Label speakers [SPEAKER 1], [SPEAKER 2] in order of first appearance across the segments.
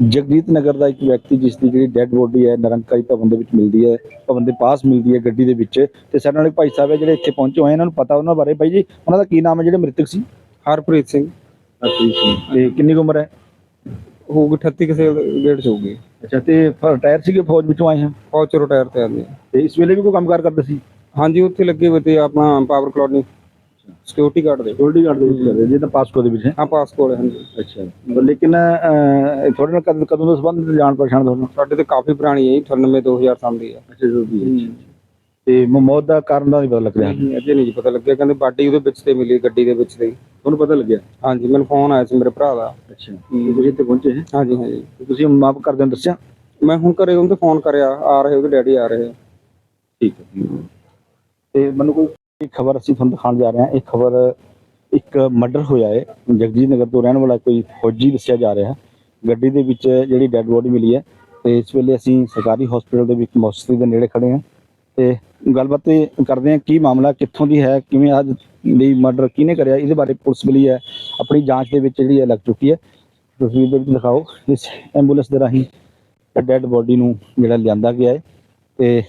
[SPEAKER 1] ਜਗਜੀਤ ਨਗਰ ਦਾ ਇੱਕ ਵਿਅਕਤੀ ਜਿਸ ਦੀ ਜਿਹੜੀ ਡੈੱਡ ਬੋਡੀ ਹੈ ਨਿਰੰਕਾਰੀ ਭਵਨ ਦੇ ਵਿੱਚ ਮਿਲਦੀ ਹੈ ਭਵਨ ਦੇ ਪਾਸ ਮਿਲਦੀ ਹੈ ਗੱਡੀ ਦੇ ਵਿੱਚ ਤੇ ਸਾਡੇ ਨਾਲ ਇੱਕ ਭਾਈ ਸਾਹਿਬ ਹੈ ਜਿਹੜੇ ਇੱਥੇ ਪਹੁੰਚੇ ਹੋਏ ਆ, ਇਹਨਾਂ ਨੂੰ ਪਤਾ ਉਹਨਾਂ ਬਾਰੇ। ਭਾਈ ਜੀ ਉਹਨਾਂ ਦਾ ਕੀ ਨਾਮ ਹੈ ਜਿਹੜੇ ਮ੍ਰਿਤਕ ਸੀ?
[SPEAKER 2] ਹਰਪ੍ਰੀਤ ਸਿੰਘ।
[SPEAKER 1] ਤੇ ਕਿੰਨੀ ਕੁ ਉਮਰ ਹੈ?
[SPEAKER 2] ਹੋਊਗੀ 38 ਕਿਸੇ ਗੇਟ ਚ ਹੋਊਗੀ।
[SPEAKER 1] ਅੱਛਾ ਤੇ ਰਿਟਾਇਰ ਸੀਗੇ ਫੌਜ ਵਿੱਚੋਂ ਆਏ ਹਾਂ
[SPEAKER 2] ਫੌਜ ਚ ਰਿਟਾਇਰ ਤੇ ਆਂਦੇ
[SPEAKER 1] ਤੇ ਇਸ ਵੇਲੇ ਵੀ ਕੋਈ ਕੰਮਕਾਰ ਕਰਦੇ ਸੀ?
[SPEAKER 2] ਹਾਂਜੀ ਉੱਥੇ ਲੱਗੇ ਹੋਏ ਤੇ ਆਪਣਾ ਪਾਵਰ ਕਲੋਨੀ ਸਿਕਿਉਰਿਟੀ ਗਾਰਡ ਦੇ।
[SPEAKER 1] ਸਿਕਿਉਰਿਟੀ ਗਾਰਡ ਦੇ ਵਿੱਚ ਕਰਦੇ ਜੇ ਤਾਂ ਪਾਸਕੋ ਦੇ ਵਿੱਚ ਹੈ।
[SPEAKER 2] ਆ ਪਾਸ ਕੋਲ ਹਾਂਜੀ।
[SPEAKER 1] ਅੱਛਾ। ਲੇਕਿਨ ਅਹ, ਤੁਹਾਡੇ ਨਾਲ ਕਦੋਂ ਕਦੋਂ ਦਾ ਸੰਬੰਧ ਜਾਣ ਪਛਾਣ ਤੁਹਾਨੂੰ?
[SPEAKER 2] ਸਾਡੇ ਤੇ ਕਾਫੀ ਪੁਰਾਣੀ ਹੈ ਜੀ, 98 2000 ਸਾਲ ਦੀ ਹੈ।
[SPEAKER 1] ਅੱਛਾ ਜੋ ਹੈ। ਤੇ ਮ- ਮੌਤ ਦਾ ਕਾਰਨ ਦਾ ਨਹੀਂ ਪਤਾ ਲੱਗ ਰਿਹਾ?
[SPEAKER 2] ਨਹੀਂ, ਅਜੇ ਨਹੀਂ ਜੀ ਪਤਾ ਲੱਗਿਆ। ਕਹਿੰਦੇ ਬਾਡੀ ਉਹਦੇ ਵਿੱਚ ਤੇ ਮਿਲੀ ਗੱਡੀ ਦੇ ਵਿੱਚ ਤੇ। ਹੀ।
[SPEAKER 1] ਤੁਹਾਨੂੰ ਪਤਾ ਲੱਗਿਆ?
[SPEAKER 2] ਹਾਂਜੀ ਮੈਨੂੰ ਫੋਨ ਆਇਆ ਸੀ ਮੇਰੇ ਭਰਾ ਦਾ।
[SPEAKER 1] ਅੱਛਾ। ਤੇ ਤੁਸੀਂ ਇੱਥੇ ਪਹੁੰਚੇ ਹੈ?
[SPEAKER 2] ਹਾਂਜੀ ਹਾਂਜੀ।
[SPEAKER 1] ਤੇ ਤੁਸੀਂ ਮਾਫ ਕਰਦੇ ਨੂੰ ਦੱਸਿਆ?
[SPEAKER 2] ਮੈਂ ਹੁਣ ਘਰੇ ਉਹਨੂੰ ਫੋਨ ਕਰਿਆ ਆ ਰਹੇ ਉਹਦੇ ਡੈਡੀ ਆ ਰਹੇ ਆ।
[SPEAKER 1] ਠੀਕ ਹੈ। ਤੇ ਮੈਨੂੰ ਕੋਈ ਖਬਰ ਅਸੀਂ ਤੁਹਾਨੂੰ ਦਿਖਾਉਣ ਜਾ ਰਹੇ ਹਾਂ। ਇਹ ਖਬਰ ਇੱਕ ਮਰਡਰ ਹੋਇਆ ਹੈ। ਜਗਜੀਤ ਨਗਰ ਤੋਂ ਰਹਿਣ ਵਾਲਾ ਕੋਈ ਫੌਜੀ ਦੱਸਿਆ ਜਾ ਰਿਹਾ ਗੱਡੀ ਦੇ ਵਿੱਚ ਜਿਹੜੀ ਡੈੱਡ ਬੋਡੀ ਮਿਲੀ ਹੈ ਤੇ ਇਸ ਵੇਲੇ ਅਸੀਂ ਸਰਕਾਰੀ ਹਸਪੀਟਲ ਦੇ ਵਿੱਚ ਮੌਸਰੀ ਦੇ ਨੇੜੇ ਖੜੇ ਹਾਂ ਤੇ ਗੱਲਬਾਤ ਕਰਦੇ ਹਾਂ ਕੀ ਮਾਮਲਾ ਕਿੱਥੋਂ ਦੀ ਹੈ, ਕਿਵੇਂ ਅੱਜ ਦੀ ਮਰਡਰ ਕਿਹਨੇ ਕਰਿਆ, ਇਹਦੇ ਬਾਰੇ ਪੁਲਿਸ ਮਿਲੀ ਹੈ, ਆਪਣੀ ਜਾਂਚ ਦੇ ਵਿੱਚ ਜਿਹੜੀ ਹੈ ਲੱਗ ਚੁੱਕੀ ਹੈ। ਤਸਵੀਰ ਦੇ ਵਿੱਚ ਦਿਖਾਓ, ਇਸ ਐਂਬੂਲੈਂਸ ਦੇ ਰਾਹੀਂ ਡੈੱਡ ਬੋਡੀ ਨੂੰ ਜਿਹੜਾ ਲਿਆਂਦਾ ਗਿਆ ਹੈ ਤੇ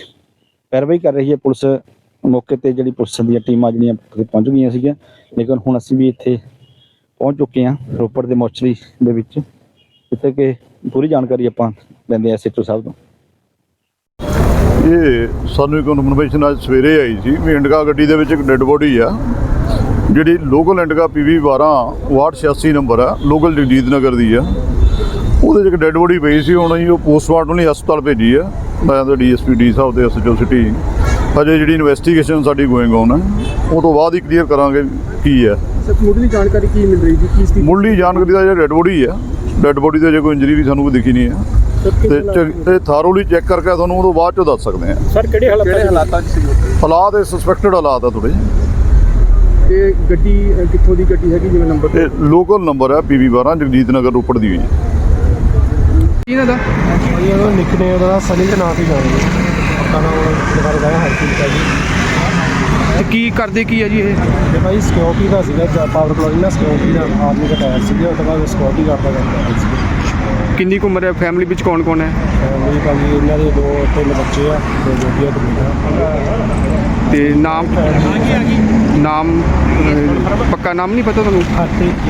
[SPEAKER 1] ਪੈਰਵਾਈ ਕਰ ਰਹੀ ਹੈ ਪੁਲਿਸ। ਮੌਕੇ ਤੇ ਜਿਹੜੀ ਪੁਲਿਸ ਦੀਆਂ ਟੀਮਾਂ ਜਿਹੜੀਆਂ ਉੱਥੇ ਪਹੁੰਚ ਗਈਆਂ ਸੀਗੀਆਂ, ਲੇਕਿਨ ਹੁਣ ਅਸੀਂ ਵੀ ਇੱਥੇ ਪਹੁੰਚ ਚੁੱਕੇ ਹਾਂ ਰੋਪੜ ਦੇ ਮੋਚਰੀ ਦੇ ਵਿੱਚ। ਜਿੱਥੇ ਕਿ ਪੂਰੀ ਜਾਣਕਾਰੀ ਆਪਾਂ ਲੈਂਦੇ ਹਾਂ ਐਸਐਚਓ ਸਾਹਿਬ ਤੋਂ।
[SPEAKER 3] ਇਹ ਸਾਨੂੰ ਇੱਕ ਇਨਫੋਰਮੇਸ਼ਨ ਅੱਜ ਸਵੇਰੇ ਆਈ ਸੀ ਵੀ ਇੰਡਕਾ ਗੱਡੀ ਦੇ ਵਿੱਚ ਇੱਕ ਡੈੱਡ ਬੋਡੀ ਆ, ਜਿਹੜੀ ਲੋਕਲ ਇੰਡਗਾ ਪੀਵੀ 12 ਵਾਰਡ 86 ਨੰਬਰ ਆ, ਲੋਕਲ ਜਗਜੀਤ ਨਗਰ ਦੀ ਆ। ਉਹਦੇ 'ਚ ਇੱਕ ਡੈੱਡ ਬੋਡੀ ਪਈ ਸੀ, ਹੁਣ ਅਸੀਂ ਉਹ ਪੋਸਟਮਾਰਟਮ ਲਈ ਹਸਪਤਾਲ ਭੇਜੀ ਆ। ਮੈਂ ਤਾਂ ਡੀਐਸਪੀ ਡੀ ਸਾਹਿਬ ਤੇ ਐਸਐਚਓ ਸਿਟੀ ਅਜੇ ਜਿਹੜੀ ਇਨਵੈਸਟੀਗੇਸ਼ਨ ਸਾਡੀ ਗੋਇੰਗ ਔਨ ਹੈ ਉਹ ਤੋਂ ਬਾਅਦ ਹੀ ਕਲੀਅਰ ਕਰਾਂਗੇ ਕੀ ਹੈ।
[SPEAKER 4] ਸਰ ਮੁੱਢਲੀ ਜਾਣਕਾਰੀ ਕੀ ਮਿਲ ਰਹੀ ਜੀ? ਕੀ ਸਥਿਤੀ?
[SPEAKER 3] ਮੁੱਢਲੀ ਜਾਣਕਾਰੀ ਦਾ ਜਿਹੜਾ ਡੈੱਡ ਬੋਡੀ ਆ ਡੈੱਡ ਬੋਡੀ ਤੇ ਜੇ ਕੋਈ ਇੰਜਰੀ ਵੀ ਸਾਨੂੰ ਕੋਈ ਦਿਖੀ ਨਹੀਂ ਹੈ। ਤੇ ਚ- ਤੇ ਥਾਰੋਲੀ ਚੈੱਕ ਕਰਕੇ ਤੁਹਾਨੂੰ ਉਦੋਂ ਬਾਅਦ ਚੋਂ ਦੱਸ ਸਕਦੇ ਆ
[SPEAKER 4] ਸਰ ਕਿਹੜੇ ਹਾਲਾਤਾਂ ਕਿਹੜੇ ਹਾਲਾਤਾਂ 'ਚ ਸੀ?
[SPEAKER 3] ਹਾਲਾਤ ਇਹ ਸਸਪੈਕਟਡ ਹਾਲਾਤ ਆ ਥੋੜੇ
[SPEAKER 4] ਤੇ ਗੱਡੀ ਅ, ਕਿੱਥੋਂ ਦੀ ਗੱਡੀ ਹੈਗੀ? ਜਿਵੇਂ ਨੰਬਰ
[SPEAKER 3] ਇਹ ਲੋਕਲ ਨੰਬਰ ਹੈ ਪੀਵੀ 12 ਜਗਜੀਤ ਨਗਰ ਰੋਪੜ ਦੀ ਹੋਈ ਹੈ?
[SPEAKER 4] ਇਹਨਾਂ ਦਾ
[SPEAKER 5] ਭਾਈ ਉਹਦਾ ਸਨੀ ਦੇ ਨਾਂ ਤੇ ਜਾਣਗੇ ਪੱਕਾ ਨਾਮ ਦੁਬਾਰਾ ਗਾਇਆ ਹਰਪ੍ਰੀਤ ਦਾ ਜੀ
[SPEAKER 4] ਤੇ ਕੀ ਕਰਦੇ ਕੀ ਹੈ ਜੀ ਇਹ?
[SPEAKER 5] ਤੇ ਭਾਈ ਸਿਕਿਉਰਿਟੀ ਦਾ ਸੀਗਾ ਜਾਂ ਪਾਵਰ ਕਲੋਨੀ ਨਾਲ ਸਿਕਿਉਰਿਟੀ ਦਾ ਆਰਮੀ ਦਾ ਟਾਇਰ ਸੀਗਾ ਉਸ ਤੋਂ ਬਾਅਦ ਸਿਕਿਉਰਿਟੀ ਗਾਰਡ ਦਾ ਕੰਮ ਕਰਦਾ ਸੀ
[SPEAKER 4] ਕਿੰਨੀ ਕੁ ਉਮਰ ਹੈ? ਫੈਮਿਲੀ ਵਿੱਚ ਕੌਣ ਕੌਣ ਹੈ?
[SPEAKER 5] ਫੈਮਿਲੀ ਭਾਜੀ ਇਹਨਾਂ ਦੇ ਦੋ ਤਿੰਨ ਬੱਚੇ ਆ ਦੋ ਤੇ ਬੇਟਾ
[SPEAKER 4] ਤੇ ਨਾਮ? ਨਾਮ ਪੱਕਾ ਨਾਮ ਨਹੀਂ ਪਤਾ ਤੁਹਾਨੂੰ?
[SPEAKER 5] ਹਰਪ੍ਰੀਤ